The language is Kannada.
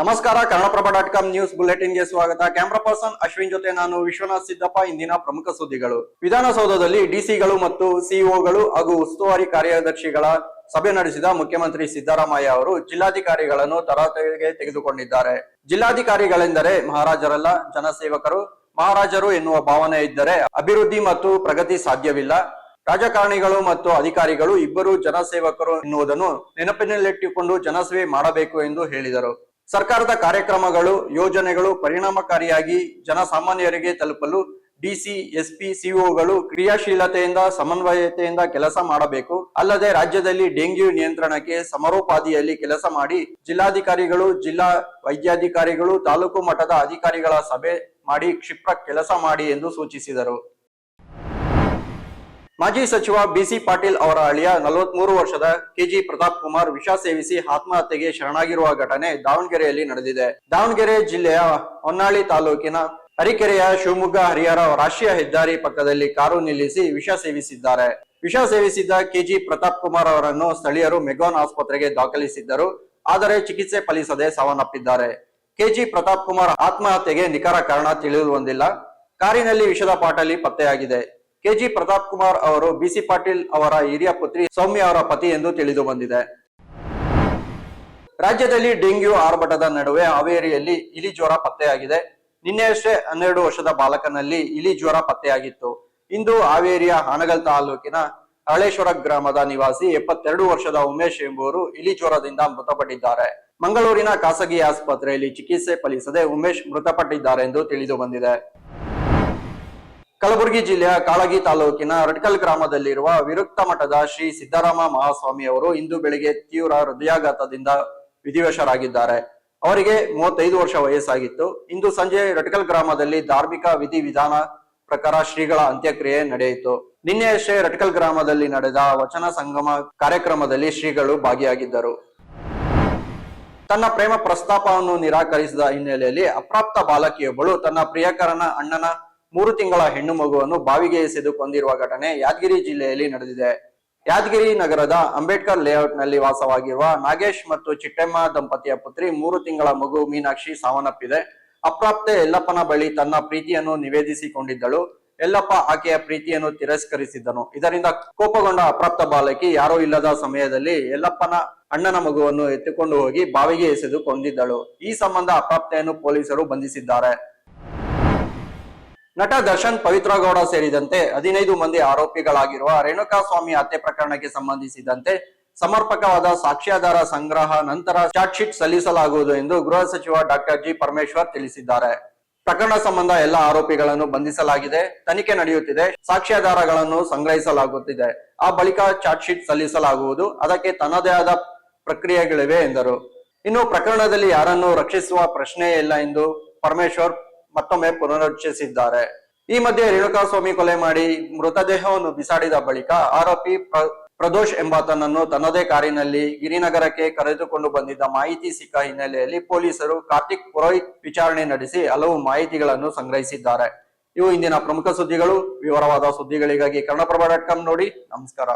ನಮಸ್ಕಾರ, ಕನ್ನಡಪ್ರಭ ಡಾಟ್ ಕಾಮ್ ನ್ಯೂಸ್ ಬುಲೆಟಿನ್ಗೆ ಸ್ವಾಗತ. ಕ್ಯಾಮ್ರಾ ಪರ್ಸನ್ ಅಶ್ವಿನ್ ಜೊತೆ ನಾನು ವಿಶ್ವನಾಥ್ ಸಿದ್ದಪ್ಪ, ಇಂದಿನ ಪ್ರಮುಖ ಸುದ್ದಿಗಳು. ವಿಧಾನಸೌಧದಲ್ಲಿ ಡಿಸಿಗಳು ಮತ್ತು ಸಿಇಒಗಳು ಹಾಗೂ ಉಸ್ತುವಾರಿ ಕಾರ್ಯದರ್ಶಿಗಳ ಸಭೆ ನಡೆಸಿದ ಮುಖ್ಯಮಂತ್ರಿ ಸಿದ್ದರಾಮಯ್ಯ ಅವರು ಜಿಲ್ಲಾಧಿಕಾರಿಗಳನ್ನು ತರಾತೆಗೆ ತೆಗೆದುಕೊಂಡಿದ್ದಾರೆ. ಜಿಲ್ಲಾಧಿಕಾರಿಗಳೆಂದರೆ ಮಹಾರಾಜರಲ್ಲ, ಜನಸೇವಕರು. ಮಹಾರಾಜರು ಎನ್ನುವ ಭಾವನೆ ಇದ್ದರೆ ಅಭಿವೃದ್ಧಿ ಮತ್ತು ಪ್ರಗತಿ ಸಾಧ್ಯವಿಲ್ಲ. ರಾಜಕಾರಣಿಗಳು ಮತ್ತು ಅಧಿಕಾರಿಗಳು ಇಬ್ಬರು ಜನಸೇವಕರು ಎನ್ನುವುದನ್ನು ನೆನಪಿನಲ್ಲಿಟ್ಟುಕೊಂಡು ಜನಸೇವೆ ಮಾಡಬೇಕು ಎಂದು ಹೇಳಿದರು. ಸರ್ಕಾರದ ಕಾರ್ಯಕ್ರಮಗಳು, ಯೋಜನೆಗಳು ಪರಿಣಾಮಕಾರಿಯಾಗಿ ಜನಸಾಮಾನ್ಯರಿಗೆ ತಲುಪಲು ಡಿಸಿ, ಎಸ್ಪಿ ಸಿಒಗಳು ಕ್ರಿಯಾಶೀಲತೆಯಿಂದ, ಸಮನ್ವಯತೆಯಿಂದ ಕೆಲಸ ಮಾಡಬೇಕು. ಅಲ್ಲದೆ ರಾಜ್ಯದಲ್ಲಿ ಡೆಂಗ್ಯೂ ನಿಯಂತ್ರಣಕ್ಕೆ ಸಮರೋಪಾದಿಯಲ್ಲಿ ಕೆಲಸ ಮಾಡಿ ಜಿಲ್ಲಾಧಿಕಾರಿಗಳು, ಜಿಲ್ಲಾ ವೈದ್ಯಾಧಿಕಾರಿಗಳು, ತಾಲೂಕು ಮಟ್ಟದ ಅಧಿಕಾರಿಗಳ ಸಭೆ ಮಾಡಿ ಕ್ಷಿಪ್ರ ಕೆಲಸ ಮಾಡಿ ಎಂದು ಸೂಚಿಸಿದರು. ಮಾಜಿ ಸಚಿವ ಬಿಸಿ ಪಾಟೀಲ್ ಅವರ ಅಳಿಯ ನಲವತ್ಮೂರು ವರ್ಷದ ಕೆಜಿ ಪ್ರತಾಪ್ ಕುಮಾರ್ ವಿಷ ಸೇವಿಸಿ ಆತ್ಮಹತ್ಯೆಗೆ ಶರಣಾಗಿರುವ ಘಟನೆ ದಾವಣಗೆರೆಯಲ್ಲಿ ನಡೆದಿದೆ. ದಾವಣಗೆರೆ ಜಿಲ್ಲೆಯ ಹೊನ್ನಾಳಿ ತಾಲೂಕಿನ ತರೀಕೆರೆಯ ಶಿವಮೊಗ್ಗ ಹರಿಹರ ರಾಷ್ಟ್ರೀಯ ಹೆದ್ದಾರಿ ಪಕ್ಕದಲ್ಲಿ ಕಾರು ನಿಲ್ಲಿಸಿ ವಿಷ ಸೇವಿಸಿದ್ದಾರೆ. ವಿಷ ಸೇವಿಸಿದ್ದ ಕೆಜಿ ಪ್ರತಾಪ್ ಕುಮಾರ್ ಅವರನ್ನು ಸ್ಥಳೀಯರು ಮೆಗಾನ್ ಆಸ್ಪತ್ರೆಗೆ ದಾಖಲಿಸಿದ್ದರು. ಆದರೆ ಚಿಕಿತ್ಸೆ ಫಲಿಸದೆ ಸಾವನ್ನಪ್ಪಿದ್ದಾರೆ. ಕೆಜಿ ಪ್ರತಾಪ್ ಕುಮಾರ್ ಆತ್ಮಹತ್ಯೆಗೆ ನಿಖರ ಕಾರಣ ತಿಳಿದು ಬಂದಿಲ್ಲ. ಕಾರಿನಲ್ಲಿ ವಿಷದ ಪಾಟಲಿ ಪತ್ತೆಯಾಗಿದೆ. ಕೆಜಿ ಪ್ರತಾಪ್ ಕುಮಾರ್ ಅವರು ಬಿಸಿ ಪಾಟೀಲ್ ಅವರ ಹಿರಿಯ ಪುತ್ರಿ ಸೌಮ್ಯ ಅವರ ಪತಿ ಎಂದು ತಿಳಿದು ಬಂದಿದೆ. ರಾಜ್ಯದಲ್ಲಿ ಡೆಂಗ್ಯೂ ಆರ್ಭಟದ ನಡುವೆ ಹಾವೇರಿಯಲ್ಲಿ ಇಲಿ ಜ್ವರ ಪತ್ತೆಯಾಗಿದೆ. ನಿನ್ನೆಯಷ್ಟೇ ಹನ್ನೆರಡು ವರ್ಷದ ಬಾಲಕನಲ್ಲಿ ಇಲಿ ಜ್ವರ ಪತ್ತೆಯಾಗಿತ್ತು. ಇಂದು ಹಾವೇರಿಯ ಹಾನಗಲ್ ತಾಲೂಕಿನ ಹಳೇಶ್ವರ ಗ್ರಾಮದ ನಿವಾಸಿ ಎಪ್ಪತ್ತೆರಡು ವರ್ಷದ ಉಮೇಶ್ ಎಂಬುವರು ಇಲಿ ಜ್ವರದಿಂದ ಮೃತಪಟ್ಟಿದ್ದಾರೆ. ಮಂಗಳೂರಿನ ಖಾಸಗಿ ಆಸ್ಪತ್ರೆಯಲ್ಲಿ ಚಿಕಿತ್ಸೆ ಫಲಿಸದೆ ಉಮೇಶ್ ಮೃತಪಟ್ಟಿದ್ದಾರೆ ಎಂದು ತಿಳಿದು ಬಂದಿದೆ. ಕಲಬುರಗಿ ಜಿಲ್ಲೆಯ ಕಾಳಗಿ ತಾಲೂಕಿನ ರಟ್ಕಲ್ ಗ್ರಾಮದಲ್ಲಿರುವ ವಿರುಕ್ತ ಮಠದ ಶ್ರೀ ಸಿದ್ದರಾಮ ಮಹಾಸ್ವಾಮಿ ಅವರು ಇಂದು ಬೆಳಿಗ್ಗೆ ತೀವ್ರ ಹೃದಯಾಘಾತದಿಂದ ವಿಧಿವಶರಾಗಿದ್ದಾರೆ. ಅವರಿಗೆ ಮೂವತ್ತೈದು ವರ್ಷ ವಯಸ್ಸಾಗಿತ್ತು. ಇಂದು ಸಂಜೆ ರಟ್ಕಲ್ ಗ್ರಾಮದಲ್ಲಿ ಧಾರ್ಮಿಕ ವಿಧಿ ವಿಧಾನ ಪ್ರಕಾರ ಶ್ರೀಗಳ ಅಂತ್ಯಕ್ರಿಯೆ ನಡೆಯಿತು. ನಿನ್ನೆಯಷ್ಟೇ ರಟ್ಕಲ್ ಗ್ರಾಮದಲ್ಲಿ ನಡೆದ ವಚನ ಸಂಗಮ ಕಾರ್ಯಕ್ರಮದಲ್ಲಿ ಶ್ರೀಗಳು ಭಾಗಿಯಾಗಿದ್ದರು. ತನ್ನ ಪ್ರೇಮ ಪ್ರಸ್ತಾಪವನ್ನು ನಿರಾಕರಿಸಿದ ಹಿನ್ನೆಲೆಯಲ್ಲಿ ಅಪ್ರಾಪ್ತ ಬಾಲಕಿಯೊಬ್ಬಳು ತನ್ನ ಪ್ರಿಯಕರನ ಅಣ್ಣನ ಮೂರು ತಿಂಗಳ ಹೆಣ್ಣು ಮಗುವನ್ನು ಬಾವಿಗೆ ಎಸೆದು ಕೊಂದಿರುವ ಘಟನೆ ಯಾದಗಿರಿ ಜಿಲ್ಲೆಯಲ್ಲಿ ನಡೆದಿದೆ. ಯಾದಗಿರಿ ನಗರದ ಅಂಬೇಡ್ಕರ್ ಲೇಔಟ್ನಲ್ಲಿ ವಾಸವಾಗಿರುವ ನಾಗೇಶ್ ಮತ್ತು ಚಿಟ್ಟೆಮ್ಮ ದಂಪತಿಯ ಪುತ್ರಿ ಮೂರು ತಿಂಗಳ ಮಗು ಮೀನಾಕ್ಷಿ ಸಾವನ್ನಪ್ಪಿದೆ. ಅಪ್ರಾಪ್ತೆ ಯಲ್ಲಪ್ಪನ ಬಳಿ ತನ್ನ ಪ್ರೀತಿಯನ್ನು ನಿವೇದಿಸಿಕೊಂಡಿದ್ದಳು. ಎಲ್ಲಪ್ಪ ಆಕೆಯ ಪ್ರೀತಿಯನ್ನು ತಿರಸ್ಕರಿಸಿದ್ದನು. ಇದರಿಂದ ಕೋಪಗೊಂಡ ಅಪ್ರಾಪ್ತ ಬಾಲಕಿ ಯಾರೋ ಇಲ್ಲದ ಸಮಯದಲ್ಲಿ ಯಲ್ಲಪ್ಪನ ಅಣ್ಣನ ಮಗುವನ್ನು ಎತ್ತಿಕೊಂಡು ಹೋಗಿ ಬಾವಿಗೆ ಎಸೆದು ಕೊಂದಿದ್ದಳು. ಈ ಸಂಬಂಧ ಅಪ್ರಾಪ್ತೆಯನ್ನು ಪೊಲೀಸರು ಬಂಧಿಸಿದ್ದಾರೆ. ನಟ ದರ್ಶನ್ ಪವಿತ್ರಗೌಡ ಸೇರಿದಂತೆ ಹದಿನೈದು ಮಂದಿ ಆರೋಪಿಗಳಾಗಿರುವ ರೇಣುಕಾಸ್ವಾಮಿ ಹತ್ಯೆ ಪ್ರಕರಣಕ್ಕೆ ಸಂಬಂಧಿಸಿದಂತೆ ಸಮರ್ಪಕವಾದ ಸಾಕ್ಷ್ಯಾಧಾರ ಸಂಗ್ರಹ ನಂತರ ಚಾರ್ಜ್ ಶೀಟ್ ಸಲ್ಲಿಸಲಾಗುವುದು ಎಂದು ಗೃಹ ಸಚಿವ ಡಾಕ್ಟರ್ ಜಿ ಪರಮೇಶ್ವರ್ ತಿಳಿಸಿದ್ದಾರೆ. ಪ್ರಕರಣ ಸಂಬಂಧ ಎಲ್ಲ ಆರೋಪಿಗಳನ್ನು ಬಂಧಿಸಲಾಗಿದೆ, ತನಿಖೆ ನಡೆಯುತ್ತಿದೆ, ಸಾಕ್ಷ್ಯಾಧಾರಗಳನ್ನು ಸಂಗ್ರಹಿಸಲಾಗುತ್ತಿದೆ. ಆ ಬಳಿಕ ಚಾರ್ಜ್ ಶೀಟ್ ಸಲ್ಲಿಸಲಾಗುವುದು, ಅದಕ್ಕೆ ತನ್ನದೇ ಆದ ಪ್ರಕ್ರಿಯೆಗಳಿವೆ ಎಂದರು. ಇನ್ನು ಪ್ರಕರಣದಲ್ಲಿ ಯಾರನ್ನು ರಕ್ಷಿಸುವ ಪ್ರಶ್ನೆಯೇ ಇಲ್ಲ ಎಂದು ಪರಮೇಶ್ವರ್ ಮತ್ತೊಮ್ಮೆ ಪುನರುಚ್ಚರಿಸಿದ್ದಾರೆ. ಈ ಮಧ್ಯೆ ರೇಣುಕಾಸ್ವಾಮಿ ಕೊಲೆ ಮಾಡಿ ಮೃತದೇಹವನ್ನು ಬಿಸಾಡಿದ ಬಳಿಕ ಆರೋಪಿ ಪ್ರ- ಪ್ರದೋಷ್ ಎಂಬಾತನನ್ನು ತನ್ನದೇ ಕಾರಿನಲ್ಲಿ ಗಿರಿನಗರಕ್ಕೆ ಕರೆದುಕೊಂಡು ಬಂದಿದ್ದ ಮಾಹಿತಿ ಸಿಕ್ಕ ಹಿನ್ನೆಲೆಯಲ್ಲಿ ಪೊಲೀಸರು ಕಾರ್ತಿಕ್ ಪುರೋಹಿತ್ ವಿಚಾರಣೆ ನಡೆಸಿ ಹಲವು ಮಾಹಿತಿಗಳನ್ನು ಸಂಗ್ರಹಿಸಿದ್ದಾರೆ. ಇವು ಇಂದಿನ ಪ್ರಮುಖ ಸುದ್ದಿಗಳು. ವಿವರವಾದ ಸುದ್ದಿಗಳಿಗಾಗಿ ಕನ್ನಡಪ್ರಭ ಡಾಟ್ ಕಾಮ್ ನೋಡಿ. ನಮಸ್ಕಾರ.